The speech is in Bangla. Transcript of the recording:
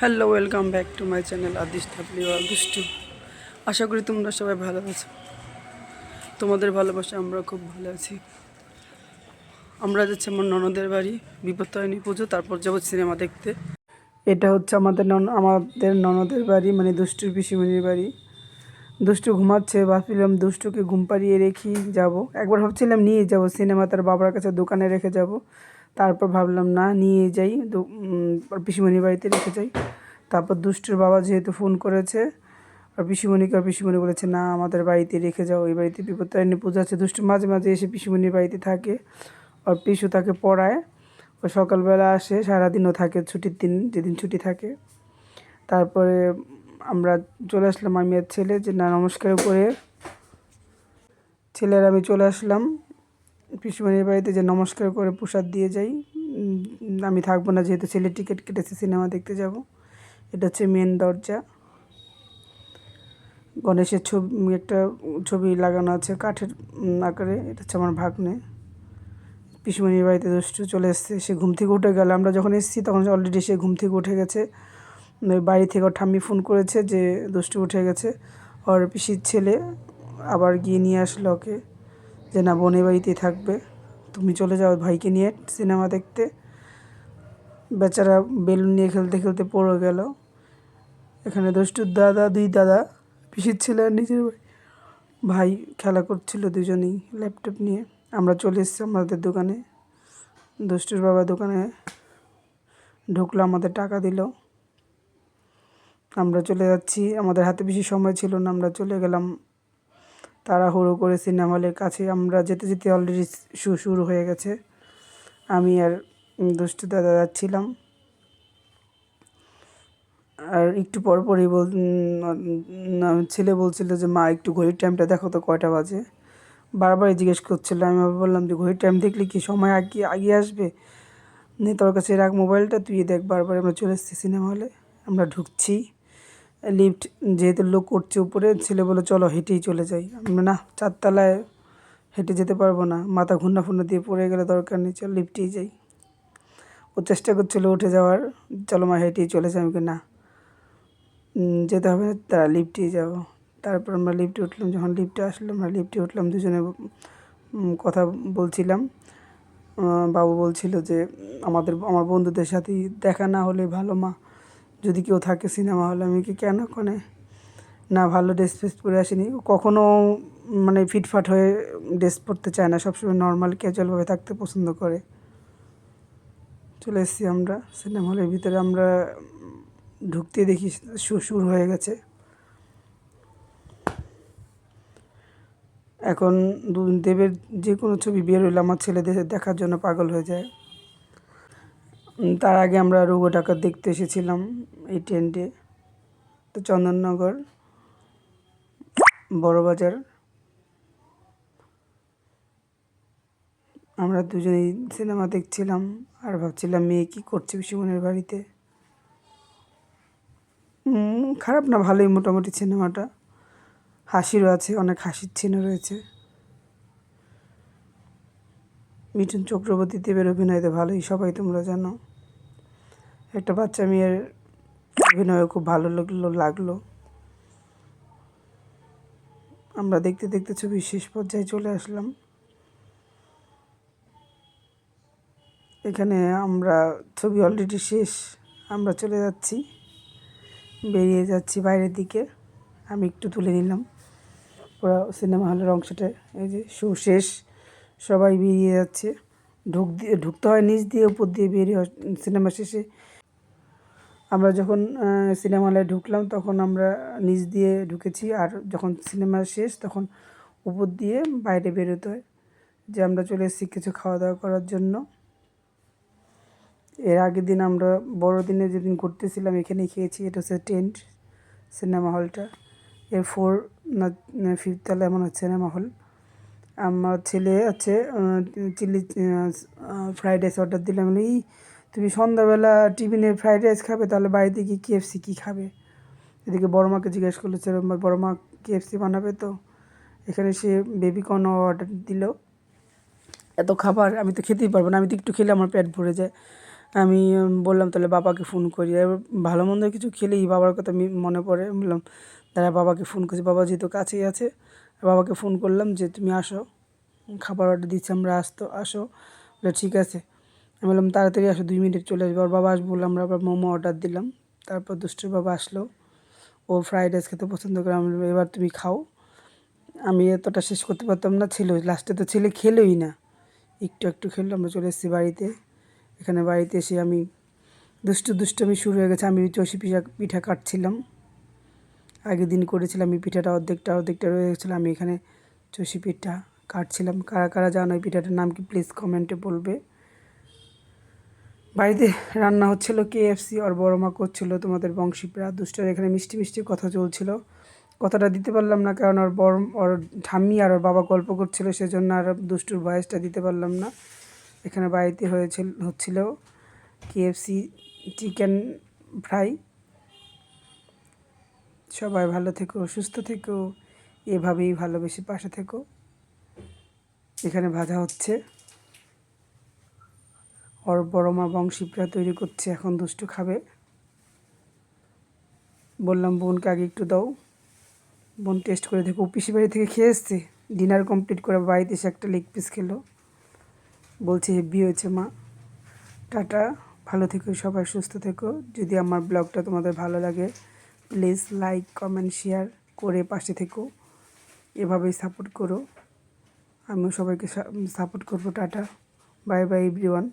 Hello welcome back to my channel আদিস থাপলি দুষ্টু আশা করি তোমরা সবাই ভালো আছো। তোমাদের ভালোবাসা আমরা খুব ভালো আছি। আমরা যাচ্ছি আমার ননদের বাড়ি বিপত্তায়নী পুজো, তারপর যাব সিনেমা দেখতে। এটা হচ্ছে আমাদের নন, আমাদের ননদের বাড়ি মানে দুষ্টুর পিসিমণির বাড়ি। দুষ্টু ঘুমাচ্ছে, ভাবছিলাম দুষ্টুকে ঘুম পাড়িয়ে রেখেই যাব। একবার ভাবছিলাম নিয়ে যাব সিনেমা, তার বাবার কাছে দোকানে রেখে যাব। তারপর ভাবলাম, না, নিয়ে যাই। পিসিমণির বাড়িতে রেখে যাই। তারপর দুষ্টুর বাবা যেহেতু ফোন করেছে, আর পিসিমণিকে, আর পিসিমণি বলেছে, না, আমাদের বাড়িতে রেখে যাও, এই বাড়িতে বিপত্তারিণী পুজো আছে দুষ্টু মাঝে মাঝে এসে পিসিমণির বাড়িতে থাকে আর পিসু তাকে পড়ায়। ও সকালবেলা আসে, সারাদিনও থাকে ছুটির দিন, যেদিন ছুটি থাকে। তারপরে আমরা চলে আসলাম আমি আর ছেলে, যে, না, নমস্কার করে ছেলের আমি চলে আসলাম। পিসুমণির বাড়িতে যে নমস্কার করে প্রসাদ দিয়ে যাই আমি থাকব না যেহেতু ছেলে টিকিট কেটেছে, সিনেমা দেখতে যাব। এটা হচ্ছে মেন দরজা। গণেশের ছবি, একটা ছবি লাগানো আছে কাঠের আকারে, এটা হচ্ছে আমার ভাগ্নে। পিসুমণির বাড়িতে দুষ্টু চলে এসছে, সে ঘুম থেকে উঠে গেল। আমরা যখন এসেছি তখন অলরেডি সে ঘুম থেকে উঠে গেছে। বাড়ি থেকে ওর ঠাম্মি ফোন করেছে যে দুষ্টু উঠে গেছে। ওর পিসির ছেলে আবার গিয়ে নিয়ে আসলো ওকে। যে না বোনের বাড়িতেই থাকবে। তুমি চলে যাও ভাইকে নিয়ে সিনেমা দেখতে। বেচারা বেলুন নিয়ে খেলতে খেলতে পড়ে গেল। এখানে দুষ্টুর দাদা, দুই দাদা, পিসির ছেলে আর নিজের ভাই। ভাই খেলা করছিল দুজনেই ল্যাপটপ নিয়ে। আমরা চলে এসেছি আমাদের দোকানে। দুষ্টুর বাবা দোকানে ঢুকলো, আমাদের টাকা দিল। আমরা চলে যাচ্ছি। আমাদের হাতে বেশি সময় ছিল না, আমরা চলে গেলাম তাড়াহুড়ো করে সিনেমা হলের কাছে আমরা যেতে যেতে অলরেডি শুরু হয়ে গেছে। আমি আর দুষ্টু দাদা যাচ্ছিলাম। আর একটু পর পরই বল ছেলে বলছিল যে, মা, একটু ঘড়ির টাইমটা দেখো তো, কয়টা বাজে? বারবারই জিজ্ঞেস করছিল। আমি বললাম যে, ঘড়ির টাইম দেখলে কি সময় আগে আগে আসবে? নিয়ে তোর কাছে রাখ মোবাইলটা, তুই দেখ বারবার আমরা চলে এসেছি সিনেমা হলে, আমরা ঢুকছি। লিফট যেহেতু লোক করছে উপরে, ছেলে বলে চলো হেঁটেই চলে যাই। আমরা না, চারতলায় হেঁটে যেতে পারব না। মাথা ঘুন্না ফুন্না দিয়ে পড়ে গেলে দরকার নেই, চল লিফটেই যাই। ও চেষ্টা করছিল উঠে যাওয়ার, চলো মা, হেঁটেই চলে যাই। আমি না যেতে হবে তারা লিফটেই যাব। তারপর আমরা লিফটে উঠলাম, যখন লিফটে আসলো আমরা লিফটে উঠলাম, দুজনে কথা বলছিলাম। বাবু বলছিল যে, আমাদের, আমার বন্ধুদের সাথে দেখা না হলে ভালো মা। যদি কেউ থাকে সিনেমা হলে, আমি কি কেন কোনে? না, ভালো ড্রেস ফ্রেস পরে আসিনি। ও কখনো মানে ফিটফাট হয়ে ড্রেস পরতে চায় না। সবসময় নর্মাল ক্যাজুয়ালভাবে থাকতে পছন্দ করে। চলে এসেছি আমরা সিনেমা হলের ভিতরে। আমরা ঢুকতে দেখি শুরু হয়ে গেছে। এখন দেবের যে কোনো ছবি বের হইলে আমার ছেলেদের দেখার জন্য পাগল হয়ে যায়। তার আগে আমরা রোগো ডাকাত দেখতে এসেছিলাম এই টেন্টে তো চন্দননগর, বড়বাজার। আমরা দুজনেই সিনেমা দেখছিলাম আর ভাবছিলাম মেয়ে কী করছে বিশুমনের বাড়িতে। খারাপ না, ভালোই মোটামুটি সিনেমাটা। হাসিরও আছে, অনেক হাসির চিহ্ন রয়েছে। মিঠুন চক্রবর্তী দেবের অভিনয় তো ভালোই, সবাই তোমরা জানো। একটা বাচ্চা মেয়ের অভিনয় খুব ভালো লাগল লাগল। আমরা দেখতে দেখতে ছবি শেষ পর্যায়ে চলে আসলাম। এখানে আমরা, ছবি অলরেডি শেষ, আমরা চলে যাচ্ছি। বেরিয়ে যাচ্ছি বাইরের দিকে। আমি একটু তুলে নিলাম। পুরো সিনেমা হলের অংশটা, এই যে শো শেষ। সবাই বেরিয়ে যাচ্ছে। ঢুক দিয়ে, ঢুকতে হয় নিচ দিয়ে, উপর দিয়ে বেরিয়ে সিনেমা শেষে। আমরা যখন সিনেমা হলে ঢুকলাম, তখন আমরা নিচ দিয়ে ঢুকেছি। আর যখন সিনেমা শেষ, তখন উপর দিয়ে বাইরে বেরোতে হয় যে আমরা চলে এসেছি কিছু খাওয়া দাওয়া করার জন্য। এর আগের দিন আমরা বড়দিনে যেদিন ঘুরতেছিলাম, এখানেই খেয়েছি। এটা হচ্ছে টেন্ট, সিনেমা হলটা। এর ফোর না, ফিফথ তলায় এমন হচ্ছে সিনেমা হল। আমার ছেলে আছে চিলি ফ্রাইড রাইস অর্ডার দিলাম। "এই তুমি সন্ধ্যাবেলা টিফিনে ফ্রাইড রাইস খাবে, তাহলে বাড়িতে গিয়ে কেএফসি কী খাবে? এদিকে বড় মাকে জিজ্ঞেস করল সেরকম বড় মা কেএফসি বানাবে তো? এখানে সে বেবি কর্ন অর্ডার দিল। এত খাবার আমি তো খেতেই পারব না, আমি তো একটু খেলে আমার পেট ভরে যায়। আমি বললাম, তাহলে বাবাকে ফোন করি। এবার ভালো মন্দ কিছু খেলেই বাবার কথা মনে পড়ে। বললাম, দাঁড়া, বাবাকে ফোন করছি। বাবা যেহেতু কাছেই আছে বাবাকে ফোন করলাম যে তুমি আসো খাবার অর্ডার দিচ্ছি আমরা আসতো আসো। বলে ঠিক আছে। আমি বললাম তাড়াতাড়ি আসো দুই মিনিট চলে আসবে। আর বাবা আসব বলে আমরা আবার মোমো অর্ডার দিলাম। তারপর দুষ্টুর বাবা আসলো। ও ফ্রাইড রাইস খেতে পছন্দ করে। আমি বললাম, এবার তুমি খাও। আমি এতটা শেষ করতে পারতাম না ছিল। লাস্টে তো ছেলে খেলোই না। একটু একটু খেললো আমরা চলে এসেছি বাড়িতে। এখানে বাড়িতে এসে আমি দুষ্টু দুষ্টমি শুরু হয়ে গেছে। আমি চষি পিঠা পিঠা কাটছিলাম। আগের দিন করেছিলাম, এই পিঠাটা অর্ধেকটা অর্ধেকটা রয়ে গেছিল, আমি এখানে চষি পিঠা কাটছিলাম। কারা কারা জানো এই পিঠাটার নাম কি? প্লিজ কমেন্টে বলবে। বাড়িতে রান্না হচ্ছিল কেএফসি আর বড় মা করছিল তোমাদের বংশীপ্রা। দুষ্টার এখানে মিষ্টি মিষ্টি কথা চলছিল। কথাটা দিতে পারলাম না, কারণ ওর বড়, ওর ঠাম্মি আর ওর বাবা গল্প করছিল, সেজন্য আর দুষ্টুর ভয়েসটা দিতে পারলাম না। এখানে বাড়িতে হয়েছিল, হচ্ছিল কেএফসি চিকেন ফ্রাই। সবাই ভালো থেকো, সুস্থ থেকো, এভাবেই ভালোবেসে পাশে থেকো। এখানে ভাজা হচ্ছে। ওর বড় মা বংশীপ্রা তৈরি করছে, এখন দুষ্টু খাবে। বললাম, বোনকে আগে একটু দাও। বোন টেস্ট করে দেখো পিসি বাড়ি থেকে খেয়ে এসছে। ডিনার কমপ্লিট করে বাড়িতে এসে একটা লেগ পিস খেলো। বলছে হেভি হয়েছে মা। টাটা। ভালো থেকো, সবাই সুস্থ থেকো। যদি আমার ব্লগটা তোমাদের ভালো লাগে প্লিজ লাইক, কমেন্ট, শেয়ার করে পাশে থেকো। এভাবেই সাপোর্ট করো। আমিও সবাইকে সাপোর্ট করব, টাটা। Bye bye, everyone.